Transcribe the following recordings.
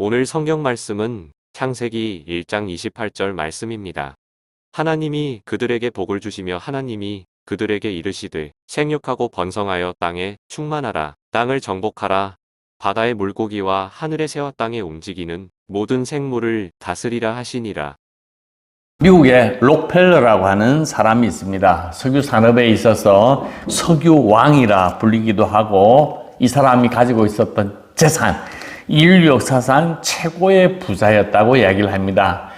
오늘 성경 말씀은 창세기 1장 28절 말씀입니다. 하나님이 그들에게 복을 주시며 하나님이 그들에게 이르시되 생육하고 번성하여 땅에 충만하라 땅을 정복하라 바다의 물고기와 하늘의 새와 땅에 움직이는 모든 생물을 다스리라 하시니라. 미국에 록펠러라고 하는 사람이 있습니다. 석유 산업에 있어서 석유 왕이라 불리기도 하고 이 사람이 가지고 있었던 재산, 인류 역사상 최고의 부자였다고 이야기를 합니다.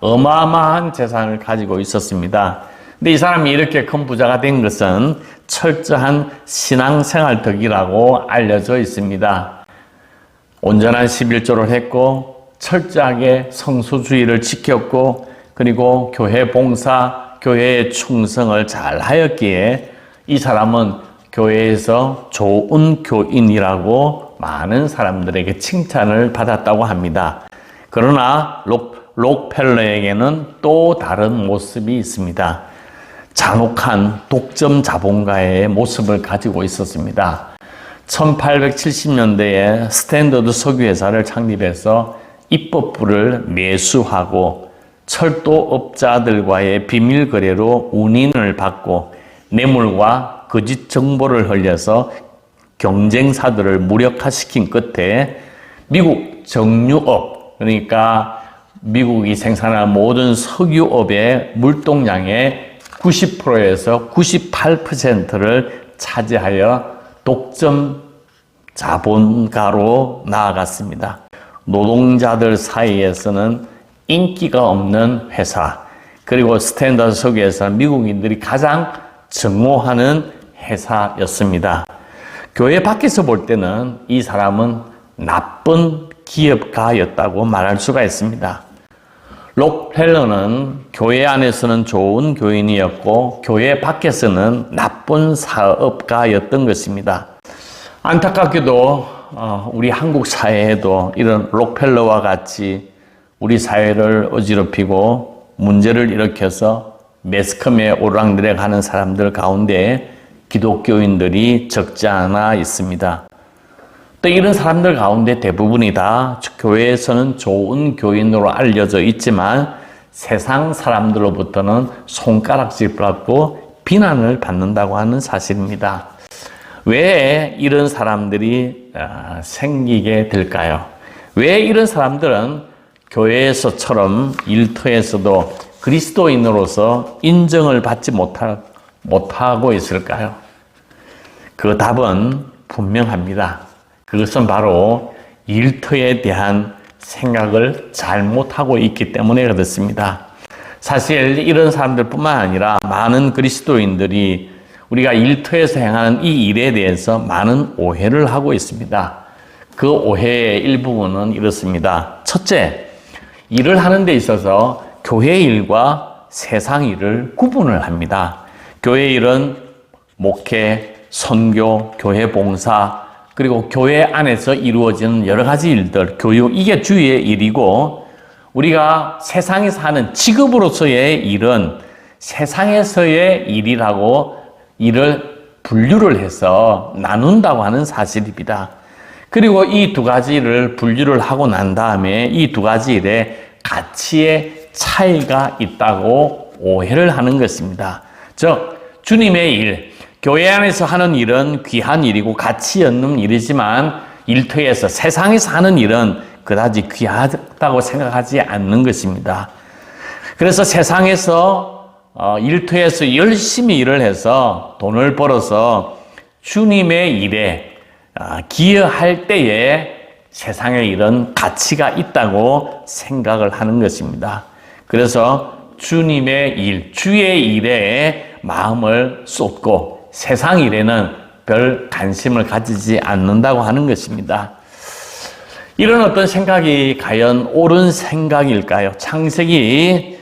어마어마한 재산을 가지고 있었습니다. 근데 이 사람이 이렇게 큰 부자가 된 것은 철저한 신앙생활 덕이라고 알려져 있습니다. 온전한 11조를 했고 철저하게 성수주의를 지켰고 그리고 교회 봉사, 교회의 충성을 잘 하였기에 이 사람은 교회에서 좋은 교인이라고 많은 사람들에게 칭찬을 받았다고 합니다. 그러나 록, 록펠러에게는 또 다른 모습이 있습니다. 잔혹한 독점 자본가의 모습을 가지고 있었습니다. 1870년대에 스탠더드 석유회사를 창립해서 입법부를 매수하고 철도업자들과의 비밀 거래로 운인을 받고 뇌물과 거짓 정보를 흘려서 경쟁사들을 무력화시킨 끝에 미국 정유업 그러니까 미국이 생산한 모든 석유업의 물동량의 90%에서 98%를 차지하여 독점 자본가로 나아갔습니다. 노동자들 사이에서는 인기가 없는 회사, 그리고 스탠더드 석유에서 미국인들이 가장 증오하는 회사였습니다. 교회 밖에서 볼 때는 이 사람은 나쁜 기업가였다고 말할 수가 있습니다. 록펠러는 교회 안에서는 좋은 교인이었고 교회 밖에서는 나쁜 사업가였던 것입니다. 안타깝게도 어, 우리 한국 사회에도 이런 록펠러와 같이 우리 사회를 어지럽히고 문제를 일으켜서 매스컴에 오르락내리락 하는 사람들 가운데 기독교인들이 적지 않아 있습니다. 또 이런 사람들 가운데 대부분이 다 교회에서는 좋은 교인으로 알려져 있지만 세상 사람들로부터는 손가락질 받고 비난을 받는다고 하는 사실입니다. 왜 이런 사람들이 아, 생기게 될까요? 왜 이런 사람들은 교회에서처럼 일터에서도 그리스도인으로서 인정을 받지 못하, 못하고 있을까요? 그 답은 분명합니다. 그것은 바로 일터에 대한 생각을 잘못하고 있기 때문에 그렇습니다. 사실 이런 사람들뿐만 아니라 많은 그리스도인들이 우리가 일터에서 행하는 이 일에 대해서 많은 오해를 하고 있습니다. 그 오해의 일부분은 이렇습니다. 첫째, 일을 하는 데 있어서 교회 일과 세상 일을 구분을 합니다. 교회 일은 목회, 선교, 교회 봉사, 그리고 교회 안에서 이루어지는 여러 가지 일들, 교육, 이게 주의 일이고, 우리가 세상에서 하는 직업으로서의 일은 세상에서의 일이라고 일을 분류를 해서 나눈다고 하는 사실입니다. 그리고 이 두 가지를 분류를 하고 난 다음에 이 두 가지 일에 가치의 차이가 있다고 오해를 하는 것입니다. 즉, 주님의 일, 교회 안에서 하는 일은 귀한 일이고 가치 있는 일이지만 일터에서 세상에서 하는 일은 그다지 귀하다고 생각하지 않는 것입니다. 그래서 세상에서 어, 일터에서 열심히 일을 해서 돈을 벌어서 주님의 일에 아, 기여할 때에 세상의 일은 가치가 있다고 생각을 하는 것입니다. 그래서 주님의 일, 주의 일에 마음을 쏟고 세상 일에는 별 관심을 가지지 않는다고 하는 것입니다. 이런 어떤 생각이 과연 옳은 생각일까요? 창세기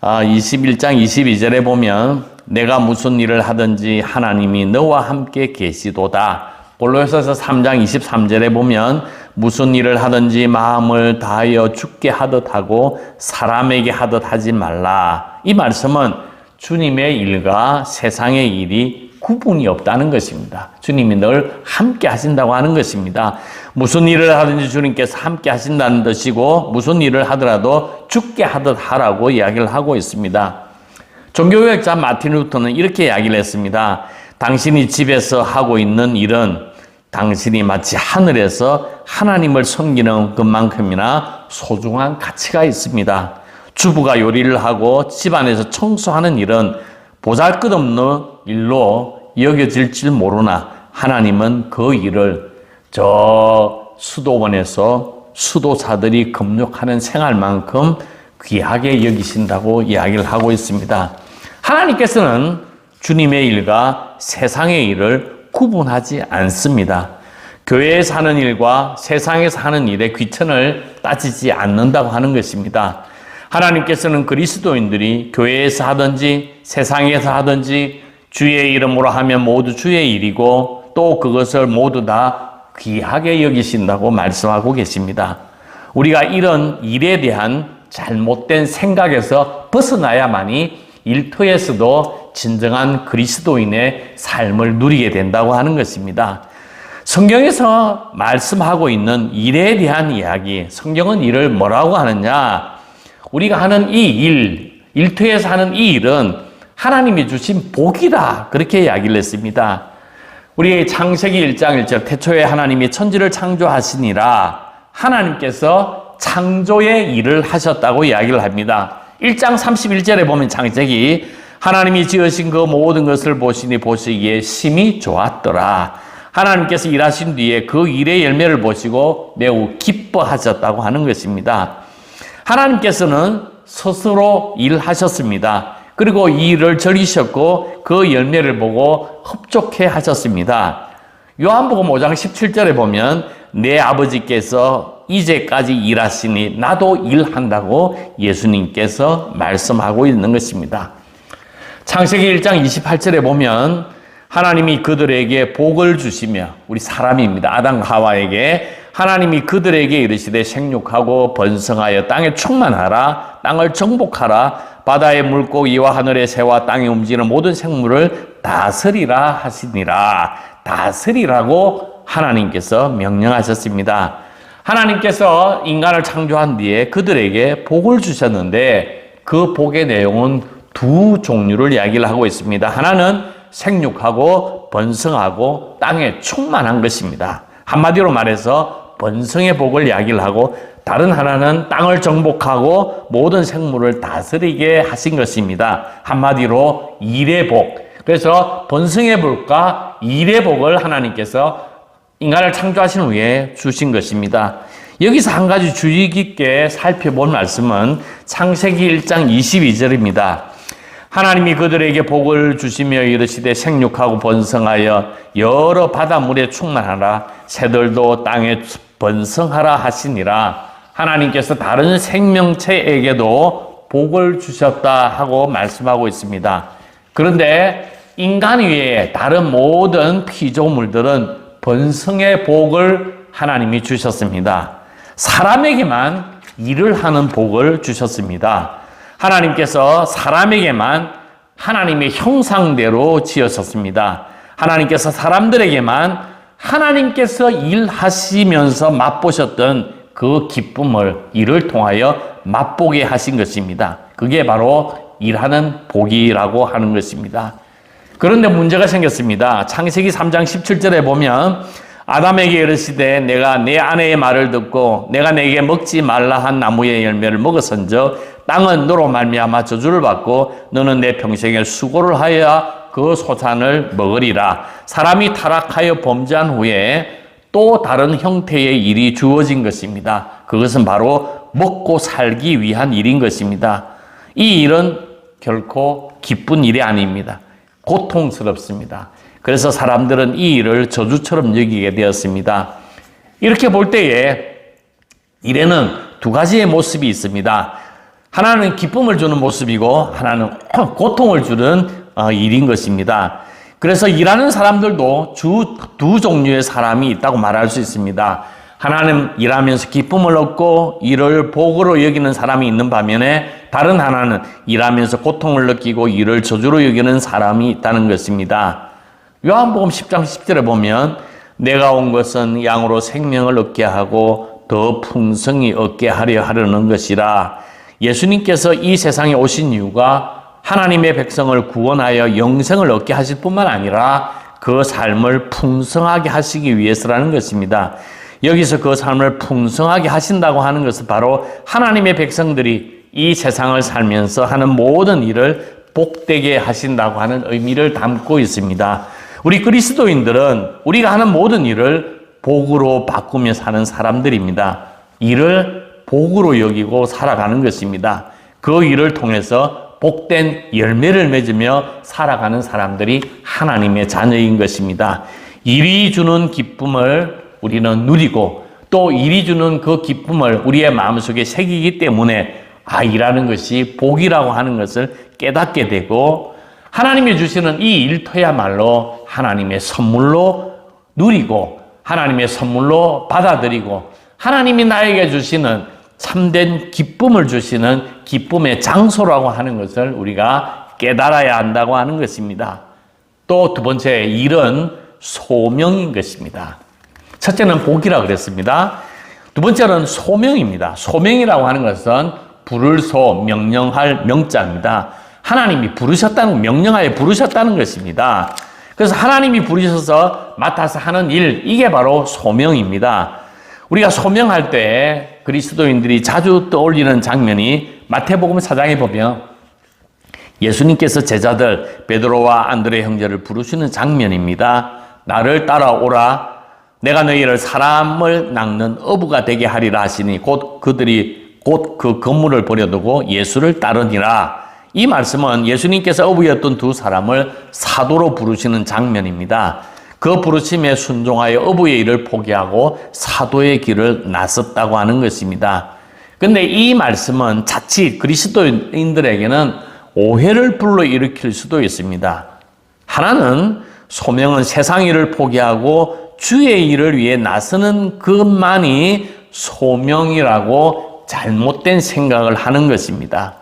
21장 아, 22절에 보면 내가 무슨 일을 하든지 하나님이 너와 함께 계시도다. 골로새서 3장 23절에 보면 무슨 일을 하든지 마음을 다하여 죽게 하듯 하고 사람에게 하듯 하지 말라. 이 말씀은 주님의 일과 세상의 일이 구분이 없다는 것입니다. 주님이 늘 함께 하신다고 하는 것입니다. 무슨 일을 하든지 주님께서 함께 하신다는 뜻이고 무슨 일을 하더라도 죽게 하듯 하라고 이야기를 하고 있습니다. 종교개혁자 마틴 루터는 이렇게 이야기를 했습니다. 당신이 집에서 하고 있는 일은 당신이 마치 하늘에서 하나님을 섬기는 것만큼이나 소중한 가치가 있습니다. 주부가 요리를 하고 집안에서 청소하는 일은 보잘 것 없는 일로 여겨질 줄 모르나 하나님은 그 일을 저 수도원에서 수도사들이 금욕하는 생활만큼 귀하게 여기신다고 이야기를 하고 있습니다. 하나님께서는 주님의 일과 세상의 일을 구분하지 않습니다. 교회에서 하는 일과 세상에서 하는 일의 귀천을 따지지 않는다고 하는 것입니다. 하나님께서는 그리스도인들이 교회에서 하든지 세상에서 하든지 주의 이름으로 하면 모두 주의 일이고 또 그것을 모두 다 귀하게 여기신다고 말씀하고 계십니다. 우리가 이런 일에 대한 잘못된 생각에서 벗어나야만이 일터에서도 진정한 그리스도인의 삶을 누리게 된다고 하는 것입니다. 성경에서 말씀하고 있는 일에 대한 이야기, 성경은 이를 뭐라고 하느냐? 우리가 하는 이 일, 일터에서 하는 이 일은 하나님이 주신 복이다. 그렇게 이야기를 했습니다. 우리 창세기 1장 1절 태초에 하나님이 천지를 창조하시니라 하나님께서 창조의 일을 하셨다고 이야기를 합니다. 1장 31절에 보면 창세기 하나님이 지으신 그 모든 것을 보시니 보시기에 심히 좋았더라. 하나님께서 일하신 뒤에 그 일의 열매를 보시고 매우 기뻐하셨다고 하는 것입니다. 하나님께서는 스스로 일하셨습니다. 그리고 이 일을 즐기셨고 그 열매를 보고 흡족해 하셨습니다. 요한복음 5장 17절에 보면 내 아버지께서 이제까지 일하시니 나도 일한다고 예수님께서 말씀하고 있는 것입니다. 창세기 1장 28절에 보면 하나님이 그들에게 복을 주시며 우리 사람입니다. 아담 하와에게 하나님이 그들에게 이르시되 생육하고 번성하여 땅에 충만하라 땅을 정복하라 바다의 물고기와 하늘의 새와 땅에 움직이는 모든 생물을 다스리라 하시니라 다스리라고 하나님께서 명령하셨습니다. 하나님께서 인간을 창조한 뒤에 그들에게 복을 주셨는데 그 복의 내용은 두 종류를 이야기를 하고 있습니다. 하나는 생육하고 번성하고 땅에 충만한 것입니다. 한마디로 말해서 번성의 복을 이야기를 하고 다른 하나는 땅을 정복하고 모든 생물을 다스리게 하신 것입니다. 한마디로 일의 복. 그래서 번성의 복과 일의 복을 하나님께서 인간을 창조하신 후에 주신 것입니다. 여기서 한 가지 주의 깊게 살펴볼 말씀은 창세기 1장 22절입니다. 하나님이 그들에게 복을 주시며 이르시되 생육하고 번성하여 여러 바닷물에 충만하라 새들도 땅에 번성하라 하시니라 하나님께서 다른 생명체에게도 복을 주셨다 하고 말씀하고 있습니다. 그런데 인간 외에 다른 모든 피조물들은 번성의 복을 하나님이 주셨습니다. 사람에게만 일을 하는 복을 주셨습니다. 하나님께서 사람에게만 하나님의 형상대로 지으셨습니다. 하나님께서 사람들에게만 하나님께서 일하시면서 맛보셨던 그 기쁨을 일을 통하여 맛보게 하신 것입니다. 그게 바로 일하는 복이라고 하는 것입니다. 그런데 문제가 생겼습니다. 창세기 3장 17절에 보면 아담에게 이르시되 내가 내 아내의 말을 듣고 내가 내게 먹지 말라 한 나무의 열매를 먹었은즉 땅은 너로 말미암아 저주를 받고 너는 내 평생에 수고를 하여 그 소산을 먹으리라. 사람이 타락하여 범죄한 후에 또 다른 형태의 일이 주어진 것입니다. 그것은 바로 먹고 살기 위한 일인 것입니다. 이 일은 결코 기쁜 일이 아닙니다. 고통스럽습니다. 그래서 사람들은 이 일을 저주처럼 여기게 되었습니다. 이렇게 볼 때에 일에는 두 가지의 모습이 있습니다. 하나는 기쁨을 주는 모습이고 하나는 고통을 주는 어, 일인 것입니다. 그래서 일하는 사람들도 주 두 종류의 사람이 있다고 말할 수 있습니다. 하나는 일하면서 기쁨을 얻고 일을 복으로 여기는 사람이 있는 반면에 다른 하나는 일하면서 고통을 느끼고 일을 저주로 여기는 사람이 있다는 것입니다. 요한복음 10장 10절에 보면 내가 온 것은 양으로 생명을 얻게 하고 더 풍성히 얻게 하려 하려는 것이라 예수님께서 이 세상에 오신 이유가 하나님의 백성을 구원하여 영생을 얻게 하실 뿐만 아니라 그 삶을 풍성하게 하시기 위해서라는 것입니다. 여기서 그 삶을 풍성하게 하신다고 하는 것은 바로 하나님의 백성들이 이 세상을 살면서 하는 모든 일을 복되게 하신다고 하는 의미를 담고 있습니다. 우리 그리스도인들은 우리가 하는 모든 일을 복으로 바꾸며 사는 사람들입니다. 일을 복으로 여기고 살아가는 것입니다. 그 일을 통해서 복된 열매를 맺으며 살아가는 사람들이 하나님의 자녀인 것입니다. 일이 주는 기쁨을 우리는 누리고 또 일이 주는 그 기쁨을 우리의 마음속에 새기기 때문에 아, 일하는 것이 복이라고 하는 것을 깨닫게 되고 하나님이 주시는 이 일터야말로 하나님의 선물로 누리고 하나님의 선물로 받아들이고 하나님이 나에게 주시는 참된 기쁨을 주시는 기쁨의 장소라고 하는 것을 우리가 깨달아야 한다고 하는 것입니다. 또 두 번째 일은 소명인 것입니다. 첫째는 복이라 그랬습니다. 두 번째는 소명입니다. 소명이라고 하는 것은 부를 소, 명령할 명자입니다. 하나님이 부르셨다는, 명령하에 부르셨다는 것입니다. 그래서 하나님이 부르셔서 맡아서 하는 일, 이게 바로 소명입니다. 우리가 소명할 때 그리스도인들이 자주 떠올리는 장면이 마태복음 4장에 보면 예수님께서 제자들 베드로와 안드레 형제를 부르시는 장면입니다. 나를 따라오라. 내가 너희를 사람을 낚는 어부가 되게 하리라 하시니 곧 그들이 곧 그 건물을 버려두고 예수를 따르니라. 이 말씀은 예수님께서 어부였던 두 사람을 사도로 부르시는 장면입니다. 그 부르심에 순종하여 어부의 일을 포기하고 사도의 길을 나섰다고 하는 것입니다. 근데 이 말씀은 자칫 그리스도인들에게는 오해를 불러일으킬 수도 있습니다. 하나는 소명은 세상 일을 포기하고 주의 일을 위해 나서는 것만이 소명이라고 잘못된 생각을 하는 것입니다.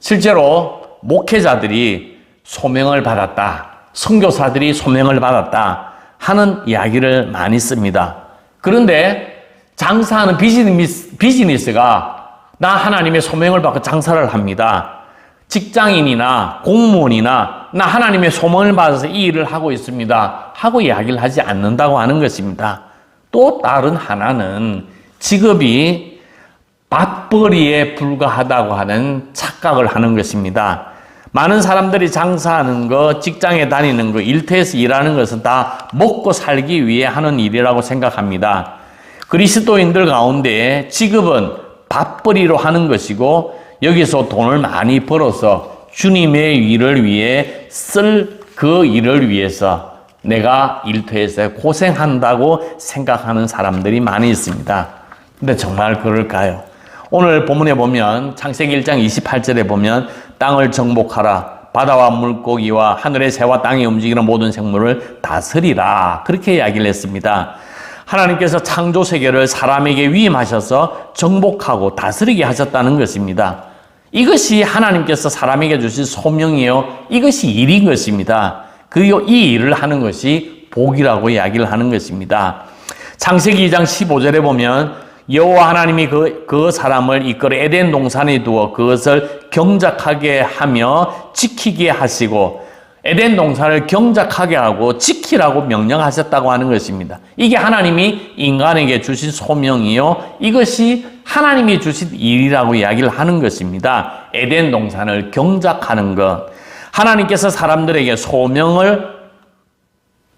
실제로 목회자들이 소명을 받았다. 선교사들이 소명을 받았다. 하는 이야기를 많이 씁니다. 그런데 장사하는 비즈니스, 비즈니스가 나 하나님의 소명을 받고 장사를 합니다. 직장인이나 공무원이나 나 하나님의 소명을 받아서 이 일을 하고 있습니다. 하고 이야기를 하지 않는다고 하는 것입니다. 또 다른 하나는 직업이 맞벌이에 불과하다고 하는 착각을 하는 것입니다. 많은 사람들이 장사하는 거, 직장에 다니는 거, 일터에서 일하는 것은 다 먹고 살기 위해 하는 일이라고 생각합니다. 그리스도인들 가운데 직업은 밥벌이로 하는 것이고 여기서 돈을 많이 벌어서 주님의 일을 위해 쓸 그 일을 위해서 내가 일터에서 고생한다고 생각하는 사람들이 많이 있습니다. 근데 정말 그럴까요? 오늘 본문에 보면 창세기 1장 28절에 보면 땅을 정복하라 바다와 물고기와 하늘의 새와 땅에 움직이는 모든 생물을 다스리라 그렇게 이야기를 했습니다. 하나님께서 창조 세계를 사람에게 위임하셔서 정복하고 다스리게 하셨다는 것입니다. 이것이 하나님께서 사람에게 주신 소명이요. 이것이 일인 것입니다. 그리고 이 일을 하는 것이 복이라고 이야기를 하는 것입니다. 창세기 2장 15절에 보면 여호와 하나님이 그, 그 사람을 이끌어 에덴 동산에 두어 그것을 경작하게 하며 지키게 하시고 에덴 동산을 경작하게 하고 지키라고 명령하셨다고 하는 것입니다. 이게 하나님이 인간에게 주신 소명이요. 이것이 하나님이 주신 일이라고 이야기를 하는 것입니다. 에덴 동산을 경작하는 것. 하나님께서 사람들에게 소명을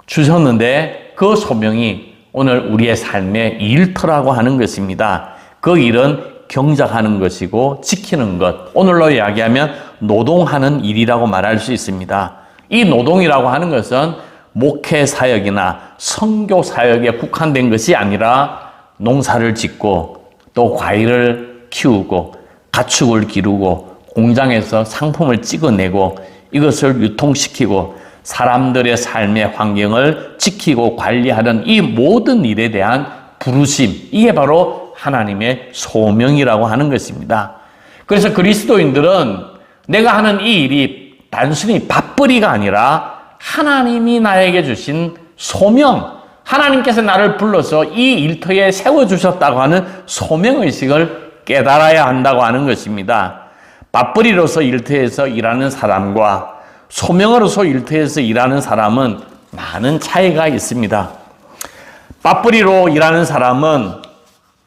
주셨는데 그 소명이 오늘 우리의 삶의 일터라고 하는 것입니다. 그 일은 경작하는 것이고 지키는 것. 오늘로 이야기하면 노동하는 일이라고 말할 수 있습니다. 이 노동이라고 하는 것은 목회 사역이나 선교 사역에 국한된 것이 아니라 농사를 짓고 또 과일을 키우고 가축을 기르고 공장에서 상품을 찍어내고 이것을 유통시키고 사람들의 삶의 환경을 지키고 관리하는 이 모든 일에 대한 부르심, 이게 바로 하나님의 소명이라고 하는 것입니다. 그래서 그리스도인들은 내가 하는 이 일이 단순히 밥벌이가 아니라 하나님이 나에게 주신 소명, 하나님께서 나를 불러서 이 일터에 세워주셨다고 하는 소명의식을 깨달아야 한다고 하는 것입니다. 맞벌이로서 일터에서 일하는 사람과 소명으로서 일터에서 일하는 사람은 많은 차이가 있습니다. 맞벌이로 일하는 사람은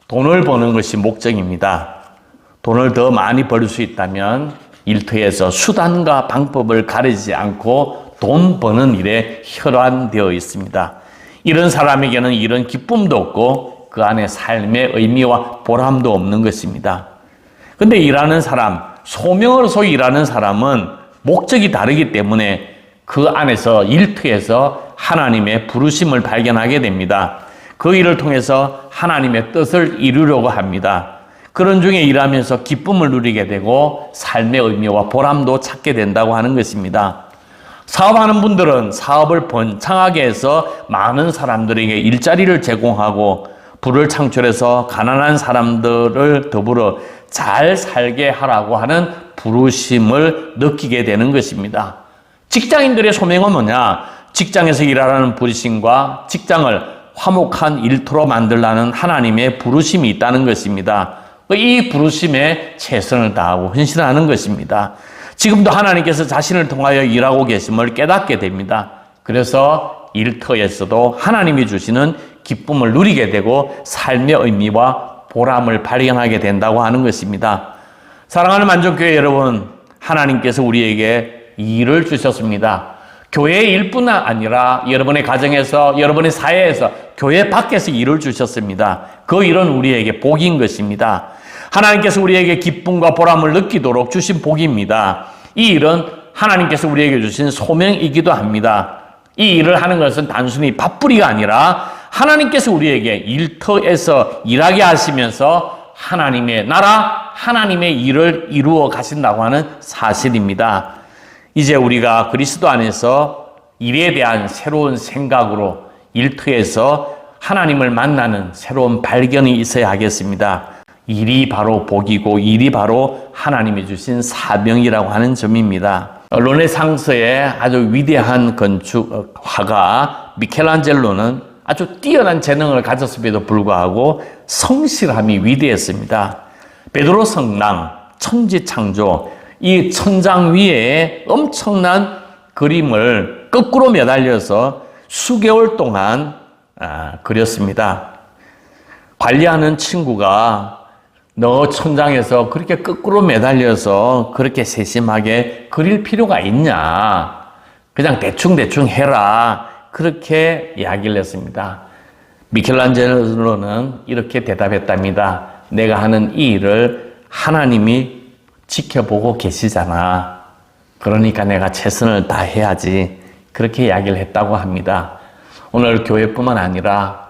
돈을 버는 것이 목적입니다. 돈을 더 많이 벌 수 있다면 일터에서 수단과 방법을 가리지 않고 돈 버는 일에 혈안되어 있습니다. 이런 사람에게는 이런 기쁨도 없고 그 안에 삶의 의미와 보람도 없는 것입니다. 근데 일하는 사람, 소명으로서 일하는 사람은 목적이 다르기 때문에 그 안에서 일터에서 하나님의 부르심을 발견하게 됩니다. 그 일을 통해서 하나님의 뜻을 이루려고 합니다. 그런 중에 일하면서 기쁨을 누리게 되고 삶의 의미와 보람도 찾게 된다고 하는 것입니다. 사업하는 분들은 사업을 번창하게 해서 많은 사람들에게 일자리를 제공하고 부를 창출해서 가난한 사람들을 더불어 잘 살게 하라고 하는 부르심을 느끼게 되는 것입니다. 직장인들의 소명은 뭐냐? 직장에서 일하라는 부르심과 직장을 화목한 일터로 만들라는 하나님의 부르심이 있다는 것입니다. 이 부르심에 최선을 다하고 헌신하는 것입니다. 지금도 하나님께서 자신을 통하여 일하고 계심을 깨닫게 됩니다. 그래서 일터에서도 하나님이 주시는 기쁨을 누리게 되고 삶의 의미와 보람을 발견하게 된다고 하는 것입니다. 사랑하는 만족교회 여러분, 하나님께서 우리에게 일을 주셨습니다. 교회 일뿐 아니라 여러분의 가정에서, 여러분의 사회에서, 교회 밖에서 일을 주셨습니다. 그 일은 우리에게 복인 것입니다. 하나님께서 우리에게 기쁨과 보람을 느끼도록 주신 복입니다. 이 일은 하나님께서 우리에게 주신 소명이기도 합니다. 이 일을 하는 것은 단순히 밥풀이가 아니라 하나님께서 우리에게 일터에서 일하게 하시면서 하나님의 나라, 하나님의 일을 이루어 가신다고 하는 사실입니다. 이제 우리가 그리스도 안에서 일에 대한 새로운 생각으로 일터에서 하나님을 만나는 새로운 발견이 있어야 하겠습니다. 일이 바로 복이고 일이 바로 하나님이 주신 사명이라고 하는 점입니다. 르네상스의 아주 위대한 건축화가 미켈란젤로는 아주 뛰어난 재능을 가졌음에도 불구하고 성실함이 위대했습니다. 베드로 성당, 천지 창조, 이 천장 위에 엄청난 그림을 거꾸로 매달려서 수개월 동안 아, 그렸습니다. 관리하는 친구가 너 천장에서 그렇게 거꾸로 매달려서 그렇게 세심하게 그릴 필요가 있냐? 그냥 대충대충 해라. 그렇게 이야기를 했습니다. 미켈란젤로는 이렇게 대답했답니다. 내가 하는 이 일을 하나님이 지켜보고 계시잖아. 그러니까 내가 최선을 다해야지. 그렇게 이야기를 했다고 합니다. 오늘 교회뿐만 아니라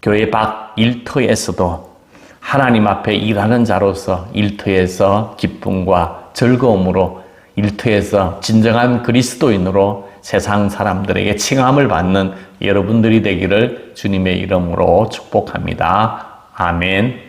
교회 밖 일터에서도 하나님 앞에 일하는 자로서 일터에서 기쁨과 즐거움으로 일터에서 진정한 그리스도인으로 세상 사람들에게 칭함을 받는 여러분들이 되기를 주님의 이름으로 축복합니다. 아멘.